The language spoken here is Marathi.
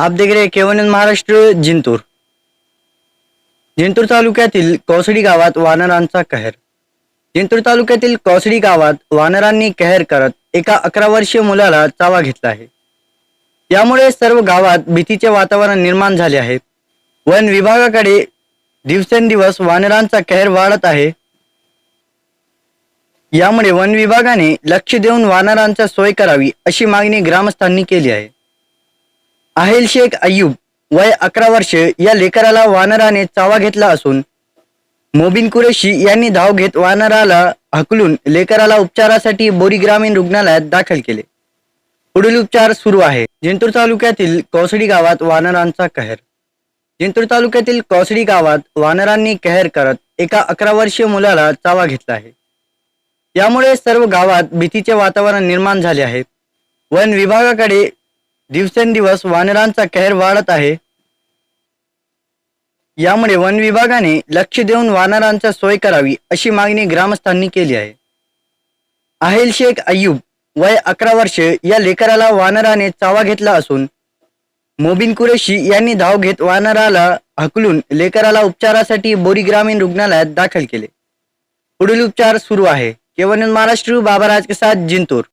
आप देख रहे केवन महाराष्ट्र जिंतूर। जिंतूर तालुक्यातील कोसडी गावात वानरांचा कहर। जिंतूर तालुक्यातील कोसडी गावात वानरांनी कहर करत एका अकरा वर्षीय मुलाला चावा घेतला आहे. यामुळे सर्व गावात भीतीचे वातावरण निर्माण झाले आहे. वन विभागाकडे दिवसेंदिवस वानरांचा कहर वाढत आहे. यामुळे वन विभागाने लक्ष देऊन वानरांचा सोय करावी अशी मागणी ग्रामस्थांनी केली आहे. आहेल शेख अय्यूब वय अकरा वर्ष या लेकराला वानराने चावा घेतला असून मोबिन कुरेशी यांनी धाव घेत वानराला हकलून लेकराला उपचारासाठी बोरी ग्रामीण रुग्णालयात दाखल केले. पुढील उपचार सुरू आहे. जिंतूर तालुक्यातील कोसडी गावात वानरांचा कहर. जिंतूर तालुक्यातील कोसडी गावात वानरांनी कहर करत एका अकरा वर्षीय मुलाला चावा घेतला आहे. यामुळे सर्व गावात भीतीचे वातावरण निर्माण झाले आहे. वन विभागाकडे दिवसेंदिवस वानरांचा कहर वाढत आहे. यामुळे वन विभागाने लक्ष देऊन वानरांचा सोय करावी अशी मागणी ग्रामस्थांनी केली आहे. आहेल शेख अय्यूब वय अकरा वर्षे या लेकराला वानराने चावा घेतला असून मोबिन कुरेशी यांनी धाव घेत वानराला हकलून लेकराला उपचारासाठी बोरी ग्रामीण रुग्णालयात दाखल केले. पुढील उपचार सुरू आहे. केवळ महाराष्ट्र बाबाराज के साथ जिंतूर.